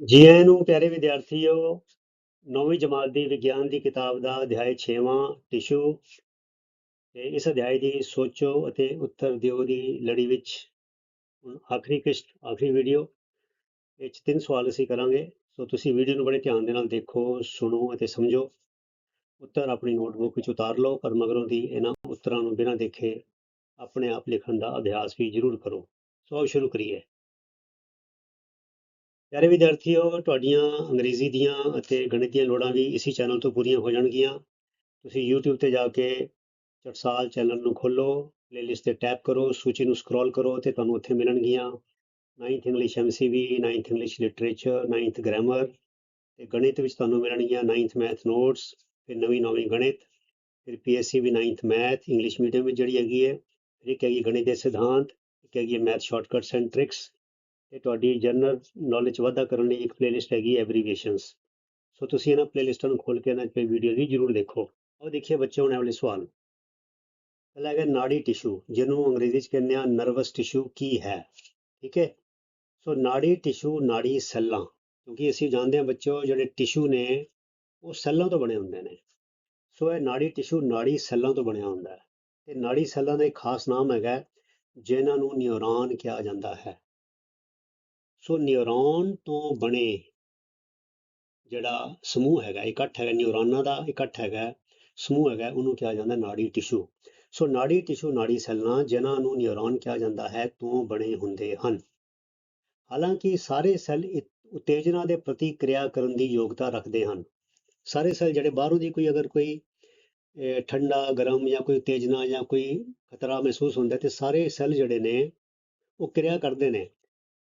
ਜੀ ਆਇਆਂ ਨੂੰ ਪਿਆਰੇ ਵਿਦਿਆਰਥੀਓ, ਨੌਵੀਂ ਜਮਾਤ ਦੀ ਵਿਗਿਆਨ ਦੀ ਕਿਤਾਬ ਦਾ ਅਧਿਆਇ 6ਵਾਂ ਟਿਸ਼ੂ ਤੇ ਇਸ ਅਧਿਆਇ ਦੀ ਸੋਚੋ ਅਤੇ ਉੱਤਰ ਦਿਓ ਦੀ ਲੜੀ ਵਿੱਚ। ਆਖਰੀ ਕਿਸ਼ਤ, ਆਖਰੀ ਵੀਡੀਓ ਇਹ 'ਚ ਤਿੰਨ ਸਵਾਲ ਅਸੀਂ ਕਰਾਂਗੇ। ਸੋ ਤੁਸੀਂ ਵੀਡੀਓ ਨੂੰ ਬੜੇ ਧਿਆਨ ਦੇ ਨਾਲ ਦੇਖੋ, ਸੁਣੋ ਅਤੇ ਸਮਝੋ। ਉੱਤਰ ਆਪਣੀ ਨੋਟਬੁੱਕ ਵਿੱਚ ਉਤਾਰ ਲਓ, ਪਰ ਮਗਰੋਂ ਦੀ ਇਹਨਾਂ ਉੱਤਰਾਂ ਨੂੰ ਬਿਨਾਂ ਦੇਖੇ ਆਪਣੇ ਆਪ ਲਿਖਣ ਦਾ ਅਭਿਆਸ ਵੀ ਜ਼ਰੂਰ ਕਰੋ। ਸੋ ਸ਼ੁਰੂ ਕਰੀਏ। ਪਿਆਰੇ ਵਿਦਿਆਰਥੀਓ, ਤੁਹਾਡੀਆਂ ਅੰਗਰੇਜ਼ੀ ਦੀਆਂ ਅਤੇ ਗਣਿਤ ਦੀਆਂ ਲੋੜਾਂ ਵੀ ਇਸੇ ਚੈਨਲ ਤੋਂ ਪੂਰੀਆਂ ਹੋ ਜਾਣਗੀਆਂ। ਤੁਸੀਂ YouTube ਤੇ ਜਾ ਕੇ ਚਟਸਾਲ ਚੈਨਲ ਨੂੰ ਖੋਲੋ ਪਲੇਲਿਸਟ ਤੇ ਟੈਪ ਕਰੋ, ਸੂਚੀ ਨੂੰ ਸਕਰੋਲ ਕਰੋ ਤੇ ਤੁਹਾਨੂੰ ਉੱਥੇ ਮਿਲਣਗੀਆਂ। 9th English MCV 9th English literature 9th grammar ਤੇ ਗਣਿਤ ਵਿੱਚ ਤੁਹਾਨੂੰ ਮਿਲਣਗੀਆਂ 9th ਮੈਥ ਨੋਟਸ ਫਿਰ ਨਵੀਂ ਨੌਵੀਂ ਗਣਿਤ, ਫਿਰ PSC ਵੀ 9th ਮੈਥ ਇੰਗਲਿਸ਼ ਮੀਡੀਅਮ ਵਿੱਚ ਜਿਹੜੀ ਹੈਗੀ ਹੈ, ਫਿਰ ਇੱਕ ਹੈਗੀ ਗਣਿਤ ਦੇ ਸਿਧਾਂਤ, ਇੱਕ ਹੈਗੀ ਮੈਥ ਸ਼ਾਰਟਕਟਸ ਐਂਡ ਟ੍ਰਿਕਸ ਤੇ ਤੁਹਾਡੀ ਜਨਰਲ ਨੌਲੇਜ ਵਾਧਾ ਕਰਨ ਲਈ ਇੱਕ ਪਲੇਲਿਸਟ ਹੈਗੀ ਐਬਰੀਵੇਸ਼ਨਸ ਸੋ ਤੁਸੀਂ ਇਹਨਾਂ ਪਲੇਲਿਸਟਾਂ ਨੂੰ ਖੋਲ ਕੇ ਇਹਨਾਂ ਤੇ ਵੀਡੀਓ ਵੀ ਜ਼ਰੂਰ ਦੇਖੋ। ਆਓ ਦੇਖੀਏ ਬੱਚੇ ਹੁਣ ਇਹ ਵਾਲੇ ਸਵਾਲ। ਪਹਿਲਾ ਹੈਗਾ ਨਾੜੀ ਟਿਸ਼ੂ ਜਿਹਨੂੰ ਅੰਗਰੇਜ਼ੀ ਚ ਕਹਿੰਦੇ ਆ ਨਰਵਸ ਟਿਸ਼ੂ ਕੀ ਹੈ? ਠੀਕ ਹੈ? ਸੋ ਨਾੜੀ ਟਿਸ਼ੂ ਨਾੜੀ ਸੈੱਲਾਂ, ਕਿਉਂਕਿ ਅਸੀਂ ਜਾਣਦੇ ਹਾਂ ਬੱਚਿਓ ਜਿਹੜੇ ਟਿਸ਼ੂ ਨੇ, ਉਹ ਸੈੱਲਾਂ ਤੋਂ ਬਣੇ ਹੁੰਦੇ ਨੇ। ਸੋ ਇਹ ਨਾੜੀ ਟਿਸ਼ੂ ਨਾੜੀ ਸੈੱਲਾਂ ਤੋਂ ਬਣਿਆ ਹੁੰਦਾ ਹੈ। ਤੇ ਨਾੜੀ ਸੈੱਲਾਂ ਦਾ ਇੱਕ ਖਾਸ ਨਾਮ ਹੈਗਾ, ਜਿਹਨਾਂ ਨੂੰ ਨਿਊਰਾਨ ਕਿਹਾ ਜਾਂਦਾ ਹੈ। ਸੋ ਨਿਊਰੋਨ ਤੋਂ ਬਣੇ ਜਿਹੜਾ ਸਮੂਹ ਹੈਗਾ, ਇਕੱਠ ਹੈਗਾ, ਨਿਊਰੋਨਾਂ ਦਾ ਇਕੱਠ ਹੈਗਾ, ਸਮੂਹ ਹੈਗਾ, ਉਹਨੂੰ ਕਿਹਾ ਜਾਂਦਾ ਨਾੜੀ ਟਿਸ਼ੂ ਸੋ ਨਾੜੀ ਟਿਸ਼ੂ ਨਾੜੀ ਸੈੱਲਾਂ ਜਿਨ੍ਹਾਂ ਨੂੰ ਨਿਊਰੋਨ ਕਿਹਾ ਜਾਂਦਾ ਹੈ, ਤੋਂ ਬਣੇ ਹੁੰਦੇ ਹਨ। ਹਾਲਾਂਕਿ ਸਾਰੇ ਸੈੱਲ ਉਤੇਜਨਾ ਦੇ ਪ੍ਰਤੀ ਕਿਰਿਆ ਕਰਨ ਦੀ ਯੋਗਤਾ ਰੱਖਦੇ ਹਨ। ਸਾਰੇ ਸੈੱਲ ਜਿਹੜੇ ਬਾਹਰੋਂ ਦੀ ਕੋਈ ਅਗਰ ਕੋਈ ਠੰਡਾ, ਗਰਮ ਜਾਂ ਕੋਈ ਉਤੇਜਨਾ ਜਾਂ ਕੋਈ ਖਤਰਾ ਮਹਿਸੂਸ ਹੁੰਦਾ ਤੇ ਸਾਰੇ ਸੈੱਲ ਜਿਹੜੇ ਨੇ, ਉਹ ਕਿਰਿਆ ਕਰਦੇ ਨੇ।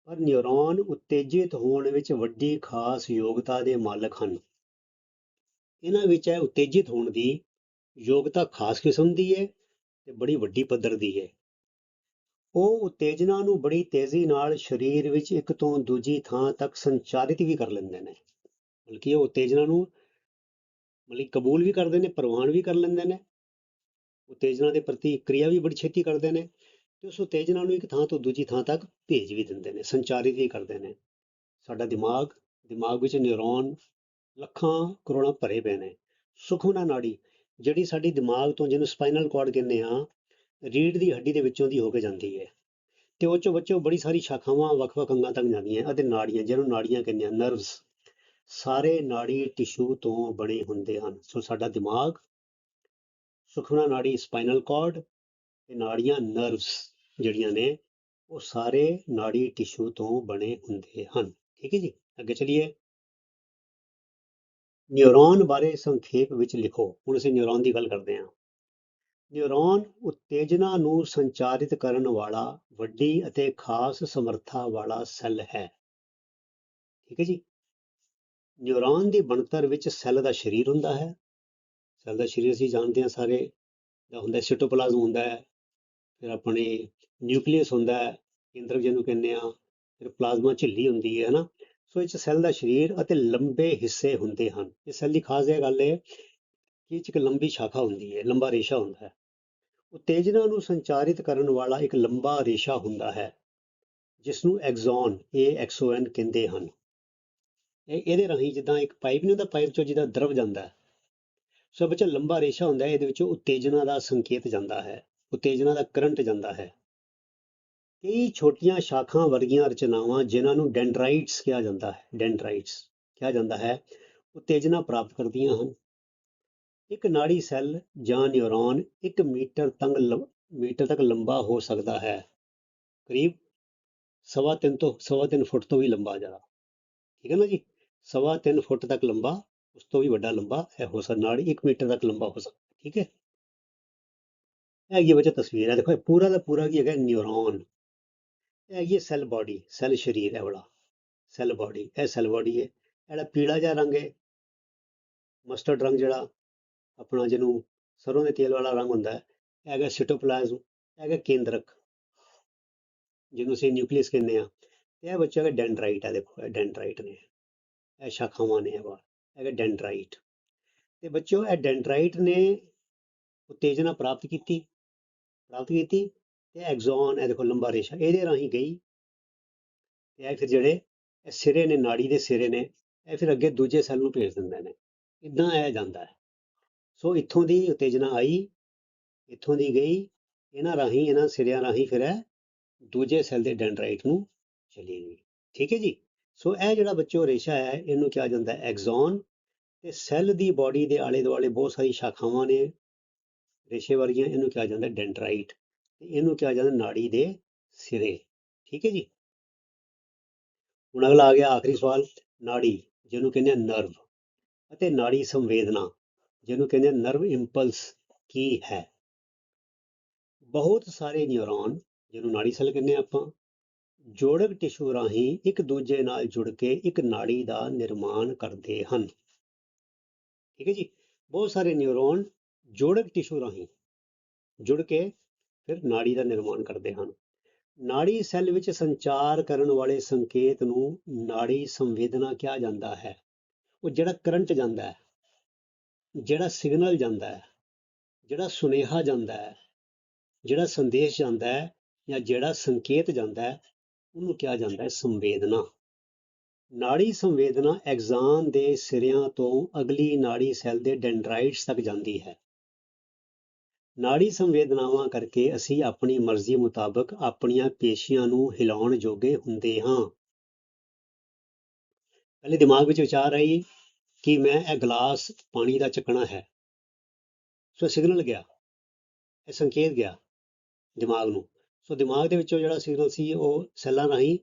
ਪਰ ਨਿਊਰੋਨ ਉਤੇਜਿਤ ਹੋਣ ਵਿੱਚ ਵੱਡੀ ਖਾਸ ਯੋਗਤਾ ਦੇ ਮਾਲਕ ਹਨ। ਇਹਨਾਂ ਵਿੱਚ ਹੈ ਉਤੇਜਿਤ ਹੋਣ ਦੀ ਯੋਗਤਾ ਖਾਸ ਕਿਸਮ ਦੀ ਹੈ ਤੇ ਬੜੀ ਵੱਡੀ ਪੱਧਰ ਦੀ ਹੈ ਉਹ ਉਤੇਜਨਾ ਨੂੰ ਬੜੀ ਤੇਜ਼ੀ ਨਾਲ ਸਰੀਰ ਵਿੱਚ ਇੱਕ ਤੋਂ ਦੂਜੀ ਥਾਂ ਤੱਕ ਸੰਚਾਰਿਤ ਵੀ ਕਰ ਲੈਂਦੇ ਨੇ। ਬਲਕਿ ਉਹ ਉਤੇਜਨਾ ਨੂੰ ਮਤਲਬ ਕਬੂਲ ਵੀ ਕਰਦੇ ਨੇ, ਪ੍ਰਵਾਨ ਵੀ ਕਰ ਲੈਂਦੇ ਨੇ। ਉਤੇਜਨਾ ਦੇ ਪ੍ਰਤੀ ਕਿਰਿਆ ਵੀ ਬੜੀ ਛੇਤੀ ਕਰਦੇ ਨੇ। ਤੇ ਉਸ ਉਤੇਜਨਾ ਨੂੰ ਇੱਕ ਥਾਂ ਤੋਂ ਦੂਜੀ ਥਾਂ ਤੱਕ ਭੇਜ ਵੀ ਦਿੰਦੇ ਨੇ, ਸੰਚਾਰਿਤ ਵੀ ਕਰਦੇ ਨੇ। ਸਾਡਾ ਦਿਮਾਗ ਦਿਮਾਗ ਵਿੱਚ ਨਿਊਰੋਨ ਲੱਖਾਂ ਕਰੋੜਾਂ ਭਰੇ ਪਏ ਨੇ। ਸੁਖਮਨਾ ਨਾੜੀ, ਜਿਹੜੀ ਸਾਡੀ ਦਿਮਾਗ ਤੋਂ ਜਿਹਨੂੰ ਸਪਾਈਨਲ ਕਾਰਡ ਕਹਿੰਦੇ ਆ ਰੀੜ ਦੀ ਹੱਡੀ ਦੇ ਵਿੱਚੋਂ ਦੀ ਹੋ ਕੇ ਜਾਂਦੀ ਹੈ। ਤੇ ਉਹ ਚੋਂ ਬੱਚੋ ਬੜੀ ਸਾਰੀ ਸ਼ਾਖਾਵਾਂ ਵੱਖ-ਵੱਖ ਅੰਗਾਂ ਤੱਕ ਜਾਂਦੀਆਂ ਅਤੇ ਨਾੜੀਆਂ, ਜਿਹਨੂੰ ਨਾੜੀਆਂ ਕਹਿੰਦੇ ਆ ਨਰਵਸ ਸਾਰੇ ਨਾੜੀ ਟਿਸ਼ੂ ਤੋਂ ਬਣੇ ਹੁੰਦੇ ਹਨ। ਸੋ ਸਾਡਾ ਦਿਮਾਗ ਸੁਖਮਨਾ ਨਾੜੀ ਸਪਾਈਨਲ ਕਾਰਡ ਤੇ ਨਾੜੀਆਂ ਨਰਵਸ ਜਿਹੜੀਆਂ ਨੇ, ਉਹ ਸਾਰੇ ਨਾੜੀ ਟਿਸ਼ੂ ਤੋਂ ਬਣੇ ਹੁੰਦੇ ਹਨ। ਠੀਕ ਹੈ ਜੀ? ਅੱਗੇ ਚਲੀਏ। ਨਿਊਰੋਨ ਬਾਰੇ ਸੰਖੇਪ ਵਿੱਚ ਲਿਖੋ। ਹੁਣ ਅਸੀਂ ਨਿਊਰੋਨ ਦੀ ਗੱਲ ਕਰਦੇ ਹਾਂ। ਨਿਊਰੋਨ ਉਤੇਜਨਾ ਨੂੰ ਸੰਚਾਰਿਤ ਕਰਨ ਵਾਲਾ ਵੱਡੀ ਅਤੇ ਖਾਸ ਸਮਰੱਥਾ ਵਾਲਾ ਸੈੱਲ ਹੈ। ਠੀਕ ਹੈ ਜੀ? ਨਿਊਰੋਨ ਦੀ ਬਣਤਰ ਵਿੱਚ ਸੈੱਲ ਦਾ ਸਰੀਰ ਹੁੰਦਾ ਹੈ। ਸੈੱਲ ਦਾ ਸਰੀਰ ਅਸੀਂ ਜਾਣਦੇ ਹਾਂ ਸਾਰੇ। ਦਾ ਹੁੰਦਾ ਸਿਟੋਪਲਾਜ਼ਮ ਹੁੰਦਾ ਹੈ। ਫਿਰ ਆਪਣੇ ਨਿਊਕਲੀਅਸ ਹੁੰਦਾ ਹੈ ਕੇਂਦਰ ਜਿਹਨੂੰ ਕਹਿੰਦੇ ਆ ਫਿਰ ਪਲਾਜ਼ਮਾ ਝਿੱਲੀ ਹੁੰਦੀ ਹੈ, ਹਨਾ? ਸੋ ਇਹ ਸੈੱਲ ਦਾ ਸਰੀਰ ਅਤੇ ਲੰਬੇ ਹਿੱਸੇ ਹੁੰਦੇ ਹਨ। ਇਹ ਸੈੱਲ ਦੀ ਖਾਸ ਇਹ ਗੱਲ ਹੈ ਕਿ ਇਹ 'ਚ ਇੱਕ ਲੰਬੀ ਸ਼ਾਖਾ ਹੁੰਦੀ ਹੈ, ਲੰਬਾ ਰੇਸ਼ਾ ਹੁੰਦਾ ਹੈ। ਉਤੇਜਨਾ ਨੂੰ ਸੰਚਾਰਿਤ ਕਰਨ ਵਾਲਾ ਇੱਕ ਲੰਬਾ ਰੇਸ਼ਾ ਹੁੰਦਾ ਹੈ ਜਿਸ ਨੂੰ ਐਗਜ਼ੋਨ ਇਹ ਐਕਸੋਨ ਕਹਿੰਦੇ ਹਨ। ਇਹ, ਇਹਦੇ ਰਾਹੀਂ ਜਿੱਦਾਂ ਇੱਕ ਪਾਈਪ ਨਹੀਂ ਹੁੰਦਾ, ਪਾਈਪ ਚੋਂ ਜਿਹਦਾ ਦਰਵ ਜਾਂਦਾ ਹੈ। ਸੋ ਬੱਚਾ ਲੰਬਾ ਰੇਸ਼ਾ ਹੁੰਦਾ ਹੈ, ਇਹਦੇ ਵਿੱਚੋਂ ਉਤੇਜਨਾ ਦਾ ਸੰਕੇਤ ਜਾਂਦਾ ਹੈ। ਉਤੇਜਨਾ ਦਾ ਕਰੰਟ ਜਾਂਦਾ ਹੈ। ਕਈ ਛੋਟੀਆਂ ਸ਼ਾਖਾਂ ਵਰਗੀਆਂ ਰਚਨਾਵਾਂ ਜਿਨ੍ਹਾਂ ਨੂੰ ਡੈਂਡਰਾਈਟਸ ਕਿਹਾ ਜਾਂਦਾ ਹੈ, ਡੈਂਡਰਾਈਟਸ ਕਿਹਾ ਜਾਂਦਾ ਹੈ, ਉਤੇਜਨਾ ਪ੍ਰਾਪਤ ਕਰਦੀਆਂ ਹਨ। ਇੱਕ ਨਾੜੀ ਸੈੱਲ ਜਾਂ ਨਿਊਰੋਨ 1 ਮੀਟਰ ਤੰਗ ਲੰ- ਮੀਟਰ ਤੱਕ ਲੰਬਾ ਹੋ ਸਕਦਾ ਹੈ। ਕਰੀਬ ਸਵਾ ਤਿੰਨ ਤੋਂ, ਸਵਾ ਤਿੰਨ ਫੁੱਟ ਤੋਂ ਵੀ ਲੰਬਾ ਜ਼ਿਆਦਾ। ਠੀਕ ਹੈ ਨਾ ਜੀ? ਸਵਾ ਤਿੰਨ ਫੁੱਟ ਤੱਕ ਲੰਬਾ, ਉਸ ਤੋਂ ਵੀ ਵੱਡਾ ਲੰਬਾ ਇਹ ਹੋ ਸਕਦਾ, ਨਾੜੀ 1 ਮੀਟਰ ਤੱਕ ਲੰਬਾ ਹੋ ਸਕਦਾ। ਠੀਕ ਹੈ? ਹੈਗੀ ਬੱਚਾ ਤਸਵੀਰ ਹੈ ਦੇਖੋ ਇਹ ਪੂਰਾ ਦਾ ਪੂਰਾ ਕੀ ਹੈਗਾ ਨਿਊਰੋਨ ਇਹ ਹੈਗੀ ਹੈ ਸੈੱਲ ਬਾਡੀ ਸੈੱਲ ਸਰੀਰ ਹੈ ਬੜਾ। ਸੈੱਲ ਬਾਡੀ ਇਹ ਸੈੱਲ ਬਾਡੀ ਹੈ। ਇਹ ਜਿਹੜਾ ਪੀਲਾ ਜਿਹਾ ਰੰਗ ਹੈ ਮਸਟਰਡ ਰੰਗ ਜਿਹੜਾ, ਆਪਣਾ ਜਿਹਨੂੰ ਸਰੋਂ ਦੇ ਤੇਲ ਵਾਲਾ ਰੰਗ ਹੁੰਦਾ ਹੈ, ਇਹ ਹੈਗਾ ਸਿਟੋਪਲਾਜ਼ਮ ਹੈਗਾ ਕੇਂਦਰਕ, ਜਿਹਨੂੰ ਅਸੀਂ ਨਿਊਕਲੀਅਸ ਕਹਿੰਦੇ ਆ ਇਹ ਬੱਚਾ ਹੈਗਾ ਡੈਂਡਰਾਈਟ ਹੈ, ਦੇਖੋ ਇਹ ਡੈਂਡਰਾਈਟ ਨੇ। ਇਹ ਸ਼ਾਖਾਵਾਂ ਨੇ ਇਹ ਬਾਹਰ ਹੈਗਾ ਡੈਂਡਰਾਈਟ ਤੇ ਬੱਚਿਓ, ਇਹ ਡੈਂਡਰਾਈਟ ਨੇ ਉਤੇਜਨਾ ਪ੍ਰਾਪਤ ਕੀਤੀ। ਪ੍ਰਾਪਤ ਕੀਤੀ ਤੇ ਐਗਜ਼ੋਨ ਇਹ ਦੇਖੋ ਲੰਬਾ ਰੇਸ਼ਾ, ਇਹਦੇ ਰਾਹੀਂ ਗਈ। ਤੇ ਇਹ ਫਿਰ ਜਿਹੜੇ ਇਹ ਸਿਰੇ ਨੇ, ਨਾੜੀ ਦੇ ਸਿਰੇ ਨੇ, ਇਹ ਫਿਰ ਅੱਗੇ ਦੂਜੇ ਸੈੱਲ ਨੂੰ ਭੇਜ ਦਿੰਦੇ ਨੇ। ਇਦਾਂ ਇਹ ਜਾਂਦਾ ਹੈ। ਸੋ ਇੱਥੋਂ ਦੀ ਉਤੇਜਨਾ ਆਈ, ਇੱਥੋਂ ਦੀ ਗਈ, ਇਹਨਾਂ ਰਾਹੀਂ, ਇਹਨਾਂ ਸਿਰਿਆਂ ਰਾਹੀਂ ਫਿਰ ਇਹ ਦੂਜੇ ਸੈੱਲ ਦੇ ਡੈਂਡਰਾਈਟ ਨੂੰ ਚਲੀ ਗਈ। ਠੀਕ ਹੈ ਜੀ? ਸੋ ਇਹ ਜਿਹੜਾ ਬੱਚੋ ਰੇਸ਼ਾ ਹੈ, ਇਹਨੂੰ ਕਿਹਾ ਜਾਂਦਾ ਐਗਜ਼ੋਨ ਤੇ ਸੈੱਲ ਦੀ ਬਾਡੀ ਦੇ ਆਲੇ ਦੁਆਲੇ ਬਹੁਤ ਸਾਰੀ ਸ਼ਾਖਾਵਾਂ ਨੇ ਰੇਸ਼ੇ ਵਰਗੀਆਂ, ਇਹਨੂੰ ਕਿਹਾ ਜਾਂਦਾ ਡੈਂਟਰਾਈਟ ਤੇ ਇਹਨੂੰ ਕਿਹਾ ਜਾਂਦਾ ਨਾੜੀ ਦੇ ਸਿਰੇ। ਠੀਕ ਹੈ ਜੀ? ਹੁਣ ਅਗਲਾ ਆ ਗਿਆ ਆਖਰੀ ਸਵਾਲ, ਨਾੜੀ, ਜਿਹਨੂੰ ਕਹਿੰਦੇ ਆ ਨਰਵ ਅਤੇ ਨਾੜੀ ਸੰਵੇਦਨਾ, ਜਿਹਨੂੰ ਕਹਿੰਦੇ ਆ ਨਰਵ ਇੰਪਲਸ ਕੀ ਹੈ? ਬਹੁਤ ਸਾਰੇ ਨਿਊਰੋਨ, ਜਿਹਨੂੰ ਨਾੜੀ ਸੈੱਲ ਕਹਿੰਦੇ ਆ ਆਪਾਂ, ਜੋੜਕ ਟਿਸ਼ੂ ਰਾਹੀਂ ਇੱਕ ਦੂਜੇ ਨਾਲ ਜੁੜ ਕੇ ਇੱਕ ਨਾੜੀ ਦਾ ਨਿਰਮਾਣ ਕਰਦੇ ਹਨ। ਠੀਕ ਹੈ ਜੀ? ਬਹੁਤ ਸਾਰੇ ਨਿਊਰੋਨ ਜੋੜਕ ਟਿਸ਼ੂ ਰਾਹੀਂ ਜੁੜ ਕੇ ਫਿਰ ਨਾੜੀ ਦਾ ਨਿਰਮਾਣ ਕਰਦੇ ਹਨ। ਨਾੜੀ ਸੈੱਲ ਵਿੱਚ ਸੰਚਾਰ ਕਰਨ ਵਾਲੇ ਸੰਕੇਤ ਨੂੰ ਨਾੜੀ ਸੰਵੇਦਨਾ ਕਿਹਾ ਜਾਂਦਾ ਹੈ। ਉਹ ਜਿਹੜਾ ਕਰੰਟ ਜਾਂਦਾ ਹੈ, ਜਿਹੜਾ ਸਿਗਨਲ ਜਾਂਦਾ ਹੈ, ਜਿਹੜਾ ਸੁਨੇਹਾ ਜਾਂਦਾ ਹੈ, ਜਿਹੜਾ ਸੰਦੇਸ਼ ਜਾਂਦਾ ਹੈ ਜਾਂ ਜਿਹੜਾ ਸੰਕੇਤ ਜਾਂਦਾ ਹੈ, ਉਹਨੂੰ ਕਿਹਾ ਜਾਂਦਾ ਹੈ ਸੰਵੇਦਨਾ। ਨਾੜੀ ਸੰਵੇਦਨਾ ਐਗਜ਼ਾਨ ਦੇ ਸਿਰਿਆਂ ਤੋਂ ਅਗਲੀ ਨਾੜੀ ਸੈੱਲ ਦੇ ਡੈਂਡਰਾਈਟਸ ਤੱਕ ਜਾਂਦੀ ਹੈ। ਨਾੜੀ ਸੰਵੇਦਨਾਵਾਂ ਕਰਕੇ ਅਸੀਂ ਆਪਣੀ ਮਰਜ਼ੀ ਮੁਤਾਬਕ ਆਪਣੀਆਂ ਪੇਸ਼ੀਆਂ ਨੂੰ ਹਿਲਾਉਣ ਜੋਗੇ ਹੁੰਦੇ ਹਾਂ। ਪਹਿਲੇ ਦਿਮਾਗ ਵਿੱਚ ਵਿਚਾਰ ਆਈ ਕਿ ਮੈਂ ਇਹ ਗਲਾਸ ਪਾਣੀ ਦਾ ਚੱਕਣਾ ਹੈ। ਸੋ ਸਿਗਨਲ ਗਿਆ। ਇਹ ਸੰਕੇਤ ਗਿਆ ਦਿਮਾਗ ਨੂੰ। ਸੋ ਦਿਮਾਗ ਦੇ ਵਿੱਚੋਂ ਜਿਹੜਾ ਸਿਗਨਲ ਸੀ ਉਹ ਸੈੱਲਾਂ ਰਾਹੀਂ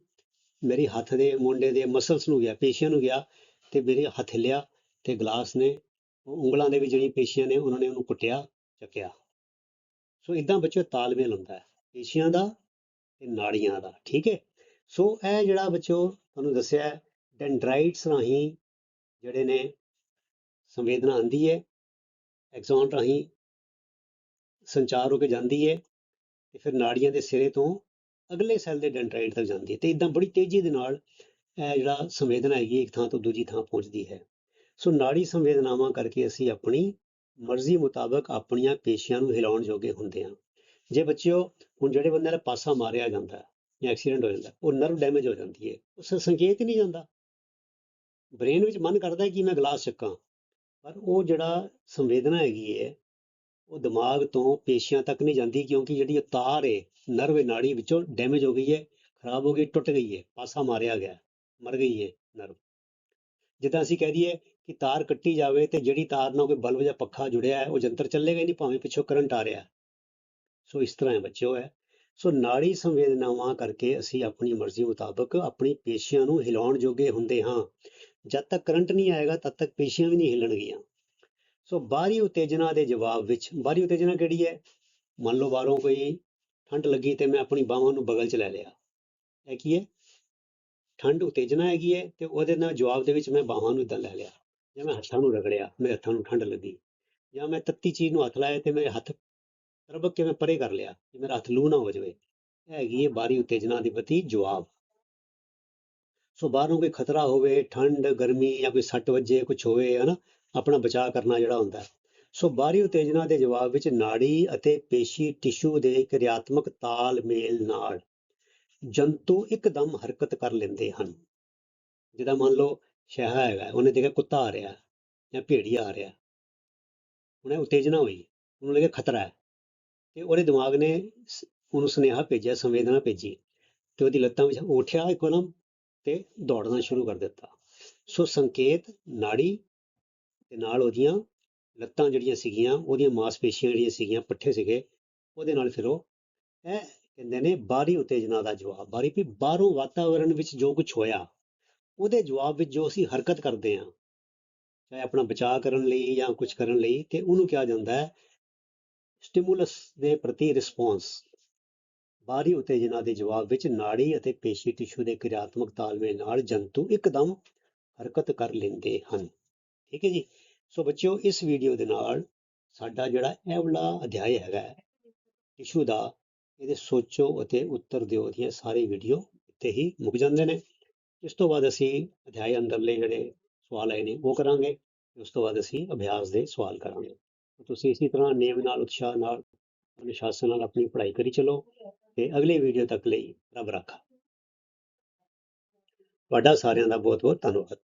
ਮੇਰੀ ਹੱਥ ਦੇ, ਮੁੰਡੇ ਦੇ ਮਸਲਸ ਨੂੰ ਗਿਆ, ਪੇਸ਼ੀਆਂ ਨੂੰ ਗਿਆ ਤੇ ਮੇਰੇ ਹੱਥ ਹਿੱਲਿਆ ਤੇ ਗਲਾਸ ਨੇ ਉਹ ਉਂਗਲਾਂ ਦੇ ਵਿੱਚ ਜਿਹੜੀਆਂ ਪੇਸ਼ੀਆਂ ਨੇ ਉਹਨਾਂ ਨੇ ਉਹਨੂੰ ਕੁੱਟਿਆ, ਚੱਕਿਆ। ਸੋ ਇਦਾਂ ਬੱਚੋ ਤਾਲਮੇਲ ਹੁੰਦਾ ਹੈ, ਪੇਸ਼ੀਆਂ ਦਾ ਤੇ ਨਾੜੀਆਂ ਦਾ, ਠੀਕ ਹੈ? ਸੋ ਇਹ ਜਿਹੜਾ ਬੱਚੋ ਤੁਹਾਨੂੰ ਦੱਸਿਆ ਡੈਂਡਰਾਈਟਸ ਰਾਹੀਂ ਜਿਹੜੇ ਨੇ ਸੰਵੇਦਨਾ ਆਂਦੀ ਹੈ ਐਕਸੋਨ ਰਾਹੀਂ ਸੰਚਾਰ ਹੋ ਕੇ ਜਾਂਦੀ ਹੈ ਤੇ ਫਿਰ ਨਾੜੀਆਂ ਦੇ ਸਿਰੇ ਤੋਂ ਅਗਲੇ ਸੈੱਲ ਦੇ ਡੈਂਡਰਾਈਟ ਤੱਕ ਜਾਂਦੀ ਹੈ ਤੇ ਇਦਾਂ ਬੜੀ ਤੇਜ਼ੀ ਦੇ ਨਾਲ ਇਹ ਜਿਹੜਾ ਸੰਵੇਦਨਾ ਹੈਗੀ ਇੱਕ ਥਾਂ ਤੋਂ ਦੂਜੀ ਥਾਂ ਪਹੁੰਚਦੀ ਹੈ। ਸੋ ਨਾੜੀ ਸੰਵੇਦਨਾਵਾਂ ਕਰਕੇ ਅਸੀਂ ਆਪਣੀ ਮਰਜ਼ੀ ਮੁਤਾਬਕ ਆਪਣੀਆਂ ਪੇਸ਼ੀਆਂ ਨੂੰ ਹਿਲਾਉਣ ਜੋਗੇ ਹੁੰਦੇ ਹਾਂ ਜੇ ਬੱਚਿਓ ਹੁਣ ਜਿਹੜੇ ਬੰਦੇ ਦਾ ਪਾਸਾ ਮਾਰਿਆ ਜਾਂਦਾ ਹੈ ਜਾਂ ਐਕਸੀਡੈਂਟ ਹੋ ਜਾਂਦਾ, ਉਹ ਨਰਵ ਡੈਮੇਜ ਹੋ ਜਾਂਦੀ ਹੈ ਉਸ ਸੰਕੇਤ ਹੀ ਨਹੀਂ ਜਾਂਦਾ। ਬ੍ਰੇਨ ਵਿੱਚ ਮਨ ਕਰਦਾ ਕਿ ਮੈਂ ਗਲਾਸ ਚੱਕਾਂ, ਪਰ ਉਹ ਜਿਹੜਾ ਸੰਵੇਦਨਾ ਹੈਗੀ ਹੈ ਉਹ ਦਿਮਾਗ ਤੋਂ ਪੇਸ਼ੀਆਂ ਤੱਕ ਨਹੀਂ ਜਾਂਦੀ, ਕਿਉਂਕਿ ਜਿਹੜੀ ਉਹ ਤਾਰ ਹੈ ਨਰਵ ਨਾੜੀ ਵਿੱਚੋਂ ਡੈਮੇਜ ਹੋ ਗਈ ਹੈ ਖਰਾਬ ਹੋ ਗਈ, ਟੁੱਟ ਗਈ ਹੈ ਪਾਸਾ ਮਾਰਿਆ ਗਿਆ, ਮਰ ਗਈ ਹੈ ਨਰਵ। ਜਿੱਦਾਂ ਅਸੀਂ ਕਹਿ ਦਈਏ ਕਿ ਤਾਰ ਕੱਟੀ ਜਾਵੇ ਤੇ ਜਿਹੜੀ ਤਾਰ ਨਾਲ ਕੋਈ ਬਲਬ ਜਾਂ ਪੱਖਾ ਜੁੜਿਆ ਹੈ, ਉਹ ਜੰਤਰ ਚੱਲੇਗਾ ਹੀ ਨਹੀਂ, ਭਾਵੇਂ ਪਿੱਛੋਂ ਕਰੰਟ ਆ ਰਿਹਾ ਸੋ ਇਸ ਤਰ੍ਹਾਂ ਹੈ ਬੱਚਿਓ ਹੈ। ਸੋ ਨਾੜੀ ਸੰਵੇਦਨਾਵਾਂ ਕਰਕੇ ਅਸੀਂ ਆਪਣੀ ਮਰਜ਼ੀ ਮੁਤਾਬਕ ਆਪਣੀ ਪੇਸ਼ੀਆਂ ਨੂੰ ਹਿਲਾਉਣ ਜੋਗੇ ਹੁੰਦੇ ਹਾਂ। ਜਦ ਤੱਕ ਕਰੰਟ ਨਹੀਂ ਆਏਗਾ, ਤਦ ਤੱਕ ਪੇਸ਼ੀਆਂ ਵੀ ਨਹੀਂ ਹਿਲਣਗੀਆਂ। ਸੋ ਬਾਹਰੀ ਉਤੇਜਨਾ ਦੇ ਜਵਾਬ ਵਿੱਚ, ਬਾਹਰੀ ਉਤੇਜਨਾ ਕਿਹੜੀ ਹੈ? ਮੰਨ ਲਓ ਬਾਹਰੋਂ ਕੋਈ ਠੰਡ ਲੱਗੀ ਤੇ ਮੈਂ ਆਪਣੀ ਬਾਹਾਂ ਨੂੰ ਬਗਲ 'ਚ ਲੈ ਲਿਆ। ਇਹ ਕੀ ਹੈ? ਠੰਡ ਉਤੇਜਨਾ ਹੈਗੀ ਹੈ ਤੇ ਉਹਦੇ ਨਾਲ ਜਵਾਬ ਦੇ ਵਿੱਚ ਮੈਂ ਬਾਹਾਂ ਨੂੰ ਇਦਾਂ ਲੈ ਲਿਆ। ਜਾਂ ਮੈਂ ਹੱਥਾਂ ਨੂੰ ਰਗੜਿਆ ਮੇਰੇ ਹੱਥਾਂ ਨੂੰ ਠੰਡ ਲੱਗੀ, ਜਾਂ ਮੈਂ ਤੱਤੀ ਚੀਜ਼ ਨੂੰ ਹੱਥ ਲਾਇਆ ਤੇ ਮੇਰੇ ਹੱਥ ਰਬਕ ਕੇ ਮੈਂ ਪਰੇ ਕਰ ਲਿਆ ਕਿ ਮੇਰਾ ਹੱਥ ਲੂ ਨਾ ਹੋ ਜਾਵੇ। ਇਹ ਹੈਗੀ ਹੈ ਬਾਹਰੀ ਉਤੇਜਨਾ ਦੇ ਪ੍ਰਤੀ ਜਵਾਬ। ਸੋ ਬਾਹਰੋਂ ਕੋਈ ਖਤਰਾ ਹੋਵੇ, ਠੰਡ, ਗਰਮੀ ਜਾਂ ਕੋਈ ਸੱਟ ਵੱਜੇ ਕੁਝ ਹੋਵੇ, ਹਨਾ, ਆਪਣਾ ਬਚਾਅ ਕਰਨਾ ਜਿਹੜਾ ਹੁੰਦਾ। ਸੋ ਬਾਹਰੀ ਉਤੇਜਨਾ ਦੇ ਜਵਾਬ ਵਿੱਚ ਨਾੜੀ ਅਤੇ ਪੇਸ਼ੀ ਟਿਸ਼ੂ ਦੇ ਕਿਰਿਆਤਮਕ ਤਾਲਮੇਲ ਨਾਲ ਜੰਤੂ ਇੱਕਦਮ ਹਰਕਤ ਕਰ ਲੈਂਦੇ ਹਨ। ਜਿਹਦਾ ਮੰਨ ਲਓ ਸ਼ਹਿਰਾ ਹੈਗਾ, ਉਹਨੇ ਦੇਖਿਆ ਕੁੱਤਾ ਆ ਰਿਹਾ ਜਾਂ ਭੇੜੀਆ ਆ ਰਿਹਾ। ਉਹਨੇ ਉਤੇਜਨਾ ਹੋਈ, ਉਹਨੂੰ ਲੱਗਿਆ ਖਤਰਾ ਹੈ। ਤੇ ਉਹਦੇ ਦਿਮਾਗ ਨੇ ਉਹਨੂੰ ਸੁਨੇਹਾ ਭੇਜਿਆ, ਸੰਵੇਦਨਾ ਭੇਜੀ ਤੇ ਉਹਦੀ ਲੱਤਾਂ ਵਿੱਚ ਉੱਠਿਆ ਇੱਕਦਮ ਤੇ ਦੌੜਨਾ ਸ਼ੁਰੂ ਕਰ ਦਿੱਤਾ। ਸੋ ਸੰਕੇਤ, ਨਾੜੀ ਤੇ ਨਾਲ ਉਹਦੀਆਂ ਲੱਤਾਂ ਜਿਹੜੀਆਂ ਸੀਗੀਆਂ, ਉਹਦੀਆਂ ਮਾਸਪੇਸ਼ੀਆਂ ਜਿਹੜੀਆਂ ਸੀਗੀਆਂ, ਪੱਠੇ ਸੀਗੇ, ਉਹਦੇ ਨਾਲ ਫਿਰ ਉਹ ਇਹ ਕਹਿੰਦੇ ਨੇ ਬਾਹਰੀ ਉਤੇਜਨਾ ਦਾ ਜਵਾਬ ਬਾਹਰੀ ਵੀ ਬਾਹਰੋਂ ਵਾਤਾਵਰਣ ਵਿੱਚ ਜੋ ਕੁਝ ਹੋਇਆ ਉਹਦੇ ਜਵਾਬ ਵਿੱਚ ਜੋ ਅਸੀਂ ਹਰਕਤ ਕਰਦੇ ਹਾਂ, ਚਾਹੇ ਆਪਣਾ ਬਚਾਅ ਕਰਨ ਲਈ ਜਾਂ ਕੁਝ ਕਰਨ ਲਈ, ਤੇ ਉਹਨੂੰ ਕਿਹਾ ਜਾਂਦਾ ਹੈ ਸਟਿਮੂਲਸ ਦੇ ਪ੍ਰਤੀ ਰਿਸਪੌਂਸ ਬਾਹਰੀ ਉਤੇਜਨਾ ਦੇ ਜਵਾਬ ਵਿੱਚ ਨਾੜੀ ਅਤੇ ਪੇਸ਼ੀ ਟਿਸ਼ੂ ਦੇ ਕਿਰਿਆਤਮਕ ਤਾਲਮੇਲ ਨਾਲ ਜੰਤੂ ਇੱਕਦਮ ਹਰਕਤ ਕਰ ਲੈਂਦੇ ਹਨ। ਠੀਕ ਹੈ ਜੀ? ਸੋ ਬੱਚਿਓ, ਇਸ ਵੀਡੀਓ ਦੇ ਨਾਲ ਸਾਡਾ ਜਿਹੜਾ ਇਹ ਵਾਲਾ ਅਧਿਆਇ ਹੈਗਾ ਟਿਸ਼ੂ ਦਾ, ਇਹਦੇ ਸੋਚੋ ਅਤੇ ਉੱਤਰ ਦਿਓ ਦੀਆਂ ਸਾਰੇ ਵੀਡੀਓ ਇੱਥੇ ਹੀ ਮੁੱਕ ਜਾਂਦੇ ਨੇ। ਇਸ ਤੋਂ ਬਾਅਦ ਅਸੀਂ ਅਧਿਆਇ ਅੰਦਰਲੇ ਜਿਹੜੇ ਸਵਾਲ ਆਏ ਨੇ, ਉਹ ਕਰਾਂਗੇ। ਉਸ ਤੋਂ ਬਾਅਦ ਅਸੀਂ ਅਭਿਆਸ ਦੇ ਸਵਾਲ ਕਰਾਂਗੇ। ਤੁਸੀਂ ਇਸੇ ਤਰ੍ਹਾਂ ਨੇਮ ਨਾਲ, ਉਤਸ਼ਾਹ ਨਾਲ, ਅਨੁਸ਼ਾਸਨ ਨਾਲ ਆਪਣੀ ਪੜ੍ਹਾਈ ਕਰੀ ਚਲੋ ਤੇ ਅਗਲੀ ਵੀਡੀਓ ਤੱਕ ਲਈ ਰੱਬ ਰਾਖਾ। ਤੁਹਾਡਾ ਸਾਰਿਆਂ ਦਾ ਬਹੁਤ ਬਹੁਤ ਧੰਨਵਾਦ।